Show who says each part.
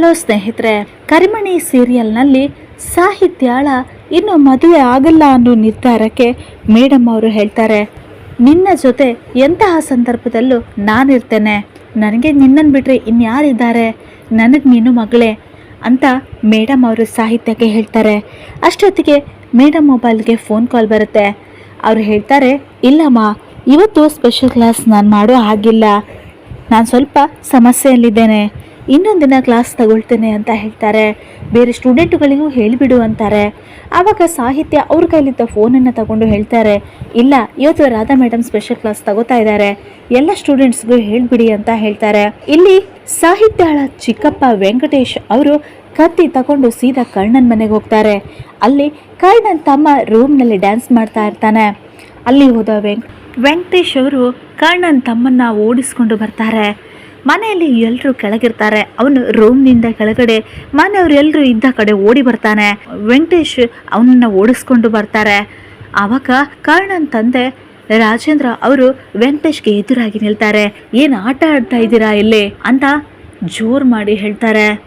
Speaker 1: Hello ಸ್ನೇಹಿತರೆ, ಕರಿಮಣಿ ಸೀರಿಯಲ್ನಲ್ಲಿ ಸಾಹಿತ್ಯಾಳ ಇನ್ನು ಮದುವೆ ಆಗಲ್ಲ ಅನ್ನೋ ನಿರ್ಧಾರಕ್ಕೆ ಮೇಡಮ್ ಅವರು ಹೇಳ್ತಾರೆ. ನಿನ್ನ ಜೊತೆ ಎಂತಹ ಸಂದರ್ಭದಲ್ಲೂ ನಾನಿರ್ತೇನೆ. ನನಗೆ ನಿನ್ನನ್ನು ಬಿಟ್ಟರೆ ಇನ್ಯಾರಿದ್ದಾರೆ? ನನಗೆ ನೀನು ಮಗಳೇ ಅಂತ ಮೇಡಮ್ ಅವರು ಸಾಹಿತ್ಯಕ್ಕೆ ಹೇಳ್ತಾರೆ. ಅಷ್ಟೊತ್ತಿಗೆ ಮೇಡಮ್ ಮೊಬೈಲ್ಗೆ ಫೋನ್ ಕಾಲ್ ಬರುತ್ತೆ. ಅವರು ಹೇಳ್ತಾರೆ, ಇಲ್ಲಮ್ಮ, ಇವತ್ತು ಸ್ಪೆಷಲ್ ಕ್ಲಾಸ್ ನಾನು ಮಾಡೋ ಹಾಗಿಲ್ಲ. ನಾನು ಸ್ವಲ್ಪ ಸಮಸ್ಯೆಯಲ್ಲಿದ್ದೇನೆ. ಇನ್ನೊಂದು ದಿನ ಕ್ಲಾಸ್ ತಗೊಳ್ತೇನೆ ಅಂತ ಹೇಳ್ತಾರೆ. ಬೇರೆ ಸ್ಟೂಡೆಂಟುಗಳಿಗೂ ಹೇಳಿಬಿಡು ಅಂತಾರೆ. ಆವಾಗ ಸಾಹಿತ್ಯ ಅವ್ರ ಕೈಲಿದ್ದ ಫೋನನ್ನು ತಗೊಂಡು ಹೇಳ್ತಾರೆ. ಇಲ್ಲ, ಇವತ್ತು ರಾಧಾ ಮೇಡಮ್ ಸ್ಪೆಷಲ್ ಕ್ಲಾಸ್ ತಗೋತಾ ಇದ್ದಾರೆ. ಎಲ್ಲ ಸ್ಟೂಡೆಂಟ್ಸ್ಗೂ ಹೇಳಿಬಿಡಿ ಅಂತ ಹೇಳ್ತಾರೆ. ಇಲ್ಲಿ ಸಾಹಿತ್ಯಳ ಚಿಕ್ಕಪ್ಪ ವೆಂಕಟೇಶ್ ಅವರು ಕತ್ತಿ ತಗೊಂಡು ಸೀದಾ ಕರ್ಣನ್ ಮನೆಗೆ ಹೋಗ್ತಾರೆ. ಅಲ್ಲಿ ಕರ್ಣನ್ ತಮ್ಮ ರೂಮ್ನಲ್ಲಿ ಡ್ಯಾನ್ಸ್ ಮಾಡ್ತಾ ಇರ್ತಾನೆ. ಅಲ್ಲಿ ಹೋದ ವೆಂಕ್ ವೆಂಕಟೇಶ್ ಅವರು ಕರ್ಣನ್ ತಮ್ಮನ್ನ ಓಡಿಸ್ಕೊಂಡು ಬರ್ತಾರೆ. ಮನೆಯಲ್ಲಿ ಎಲ್ಲರೂ ಕೆಳಗಿರ್ತಾರೆ. ಅವನು ರೂಮ್ನಿಂದ ಕೆಳಗಡೆ ಮನೆಯವರೆಲ್ಲರೂ ಇದ್ದ ಕಡೆ ಓಡಿ ಬರ್ತಾನೆ. ವೆಂಕಟೇಶ್ ಅವನನ್ನು ಓಡಿಸ್ಕೊಂಡು ಬರ್ತಾರೆ. ಆವಾಗ ಕರ್ಣನ್ ತಂದೆ ರಾಜೇಂದ್ರ ಅವರು ವೆಂಕಟೇಶ್ಗೆ ಎದುರಾಗಿ ನಿಲ್ತಾರೆ. ಏನು ಆಟ ಆಡ್ತಾ ಇದ್ದೀರಾ ಇಲ್ಲಿ? ಅಂತ ಜೋರು ಮಾಡಿ ಹೇಳ್ತಾರೆ.